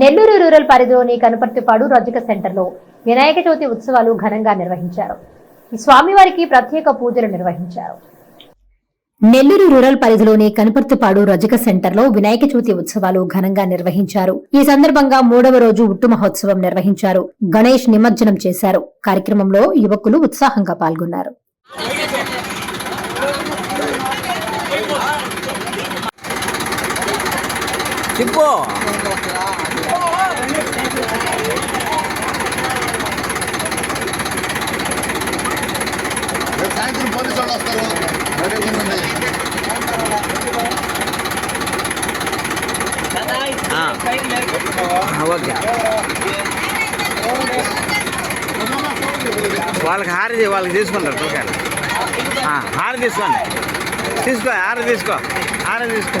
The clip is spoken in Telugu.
నెల్లూరు రూరల్ పరిధిలోని కనుపర్తిపాడు రజక సెంటర్లో వినాయక చవితి ఉత్సవాలు ఘనంగా నిర్వహించారు. ఈ స్వామివారికి ప్రత్యేక పూజలు నిర్వహించారు. నెల్లూరు రూరల్ పరిధిలోని కనుపర్తిపాడు రజక సెంటర్లో వినాయక చవితి ఉత్సవాలు ఘనంగా నిర్వహించారు. ఈ సందర్భంగా మూడవ రోజు ఉట్టు మహోత్సవం నిర్వహించారు. గణేష్ నిమజ్జనం చేశారు. కార్యక్రమంలో యువకులు ఉత్సాహంగా పాల్గొన్నారు. రేపు సాయంత్రం పోలీసు వాళ్ళు వస్తారు. ఓకే. వాళ్ళకి హార వాళ్ళకి తీసుకుంటారు ఆ, హార తీసుకోండి. తీసుకో హార తీసుకో. హార తీసుకో.